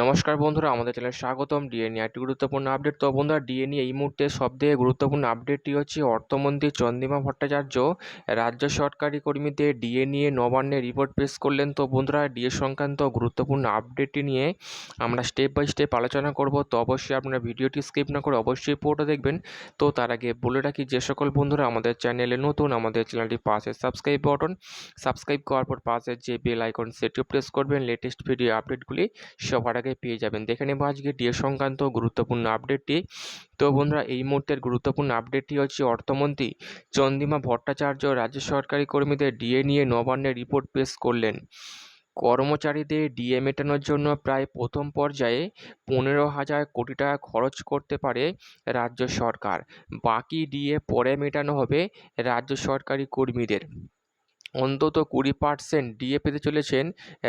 নমস্কার বন্ধুরা, আমাদের চ্যানেলে স্বাগতম। ডিএ নিয়ে একটি গুরুত্বপূর্ণ আপডেট তো বন্ধুরা ডিএ নিয়ে এই মুহূর্তে সবথেকে গুরুত্বপূর্ণ আপডেটটি হচ্ছে অর্থমন্ত্রী চন্দ্রিমা ভট্টাচার্য রাজ্য সরকারি কর্মীদের ডিএ নিয়ে নবান্নে রিপোর্ট পেশ করলেন। তো বন্ধুরা ডিএ সংক্রান্ত গুরুত্বপূর্ণ আপডেটটি নিয়ে আমরা স্টেপ বাই স্টেপ আলোচনা করব। তো অবশ্যই আপনারা ভিডিওটি স্কিপ না করে অবশ্যই পুরোটা দেখবেন। তো তার আগে বলে রাখি, যে সকল বন্ধুরা আমাদের চ্যানেলে নতুন, আমাদের চ্যানেলটি পাশে সাবস্ক্রাইব বাটন সাবস্ক্রাইব করার পর পাশে যে বেল আইকন সেটিও প্রেস করবেন। লেটেস্ট ভিডিও আপডেটগুলি সবার আগে পেয়ে যাবেন। দেখে নেব আজকে ডিএ সংক্রান্ত গুরুত্বপূর্ণ আপডেটটি। তো বন্ধুরা, এই মুহূর্তের গুরুত্বপূর্ণ আপডেটটি হচ্ছে অর্থমন্ত্রী চন্দ্রিমা ভট্টাচার্য রাজ্য সরকারি কর্মীদের ডিএ নিয়ে নবান্নে রিপোর্ট পেশ করলেন। কর্মচারীদের ডিএ মেটানোর জন্য প্রায় প্রথম পর্যায়ে পনেরো হাজার কোটি টাকা খরচ করতে পারে রাজ্য সরকার। বাকি ডিএ পরে মেটানো হবে রাজ্য সরকারি কর্মীদের। অন্তত কুড়ি পার্সেন্ট ডিএ পেতে চলেছেন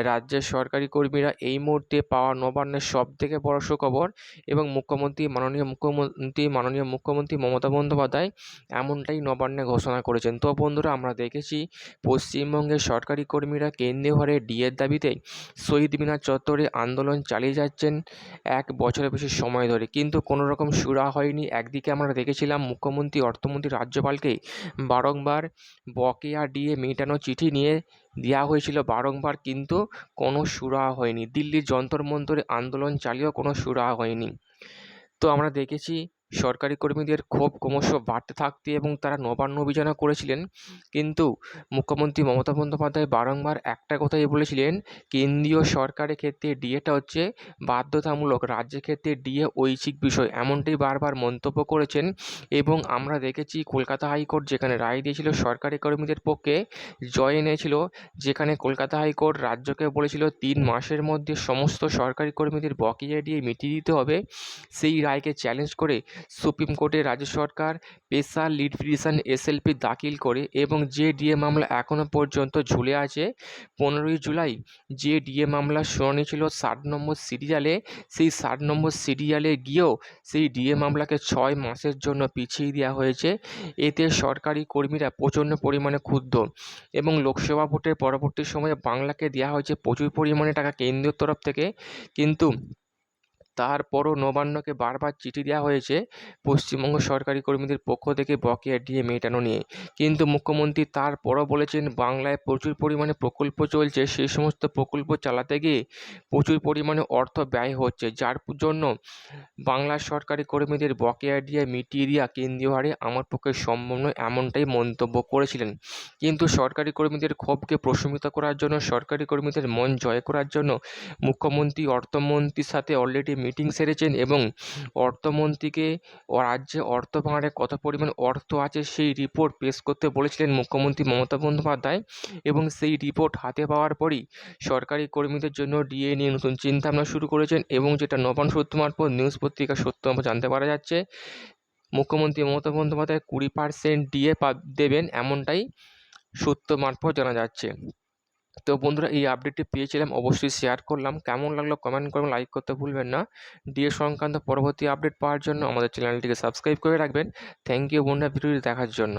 রাজ্যের সরকারি কর্মীরা। এই মুহূর্তে পাওয়া নবান্নের সব থেকে বড় সুখবর এবং মুখ্যমন্ত্রী মাননীয় মুখ্যমন্ত্রী মাননীয় মুখ্যমন্ত্রী মমতা বন্দ্যোপাধ্যায় এমনটাই নবান্নে ঘোষণা করেছেন। তো বন্ধুরা, আমরা দেখেছি পশ্চিমবঙ্গের সরকারি কর্মীরা কেন্দ্রীয় হারে ডিএর দাবিতে শহীদ মিনার চত্বরে আন্দোলন চালিয়ে যাচ্ছেন এক বছরের বেশি সময় ধরে। কিন্তু কোনো রকম সুরা হয়নি। একদিকে আমরা দেখেছিলাম মুখ্যমন্ত্রী, অর্থমন্ত্রী রাজ্যপালকে বারংবার বকেয়া ডিএ মেটানো চিঠি নিয়ে দেওয়া হয়েছিল বারংবার, কিন্তু কোনো সুরাহা হয়নি। দিল্লির যন্তর মন্তরে আন্দোলন চালিয়েও কোনো সুরাহা হয়নি। তো আমরা দেখেছি সরকারি কর্মীদের ক্ষোভ ক্রমশ বাড়তে থাকতে এবং তারা নবান্ন অভিযানও করেছিলেন। কিন্তু মুখ্যমন্ত্রী মমতা বন্দ্যোপাধ্যায় বারংবার একটা কথাই বলেছিলেন, কেন্দ্রীয় সরকারের ক্ষেত্রে ডিএটা হচ্ছে বাধ্যতামূলক, রাজ্যের ক্ষেত্রে ডিএ ঐচ্ছিক বিষয়। এমনটাই বারবার মন্তব্য করেছেন এবং আমরা দেখেছি কলকাতা হাইকোর্ট যেখানে রায় দিয়েছিল সরকারি কর্মীদের পক্ষে, জয় এনেছিল, যেখানে কলকাতা হাইকোর্ট রাজ্যকে বলেছিল তিন মাসের মধ্যে সমস্ত সরকারি কর্মীদের বকেয়া দিয়ে মিটিয়ে দিতে হবে। সেই রায়কে চ্যালেঞ্জ করে সুপ্রিম কোর্টে রাজ্য সরকার স্পেশাল লিড পিটিশন এসএলপি দাখিল করে এবং যে ডিএ মামলা এখনও পর্যন্ত ঝুলে আছে। পনেরোই জুলাই যে ডিএ মামলার শুনানি ছিল ষাট নম্বর সিরিয়ালে। সেই ষাট নম্বর সিরিয়ালে গিয়েও সেই ডিএ মামলাকে ছয় মাসের জন্য পিছিয়ে দেওয়া হয়েছে। এতে সরকারি কর্মীরা প্রচণ্ড পরিমাণে ক্ষুব্ধ এবং লোকসভা ভোটের পরবর্তী সময়ে বাংলাকে দেওয়া হয়েছে প্রচুর পরিমাণে টাকা কেন্দ্রীয় তরফ থেকে। কিন্তু তারপরও নবান্নকে বারবার চিঠি দেওয়া হয়েছে পশ্চিমবঙ্গ সরকারি কর্মীদের পক্ষ থেকে বকেয়া ডিএ মেটানো নিয়ে। কিন্তু মুখ্যমন্ত্রী তারপরও বলেছেন, বাংলায় প্রচুর পরিমাণে প্রকল্প চলছে সেই সমস্ত প্রকল্প চালাতে গিয়ে প্রচুর পরিমাণে অর্থ ব্যয় হচ্ছে। যার জন্য বাংলার সরকারি কর্মীদের বকেয়া ডিএ মিটিয়ে দেওয়া কেন্দ্রীয় হারে আমার পক্ষে সম্ভব নয় এমনটাই মন্তব্য করেছিলেন। কিন্তু সরকারি কর্মীদের ক্ষোভকে প্রশমিত করার জন্য, সরকারি কর্মীদের মন জয় করার জন্য মুখ্যমন্ত্রী, অর্থমন্ত্রীর সাথে অলরেডি মিটিং সেরেছেন এবং অর্থমন্ত্রীকে রাজ্যে অর্থ ভাঁড়ে কত পরিমাণ অর্থ আছে সেই রিপোর্ট পেশ করতে বলেছিলেন মুখ্যমন্ত্রী মমতা বন্দ্যোপাধ্যায় এবং সেই রিপোর্ট হাতে পাওয়ার পরই সরকারি কর্মীদের জন্য ডিএ নিয়ে নতুন চিন্তাভাবনা শুরু করেছেন এবং যেটা নবান সূত্র মারফত নিউজ পত্রিকা সত্য জানতে পারা যাচ্ছে। মুখ্যমন্ত্রী মমতা বন্দ্যোপাধ্যায় কুড়ি পার্সেন্ট ডিএ দেবেন এমনটাই সূত্র মারফত জানা যাচ্ছে। তো বন্ধুরা এই আপডেটটি পেয়েছিলাম, অবশ্যই শেয়ার করলাম। কেমন লাগল কমেন্ট করবেন লাইক করতে ভুলবেন না। ডিএ সংক্রান্ত পরবর্তী আপডেট পাওয়ার জন্য আমাদের চ্যানেলটিকে সাবস্ক্রাইব করে রাখবেন। থ্যাংক ইউ বন্ধুরা, ভিডিওটি দেখার জন্য।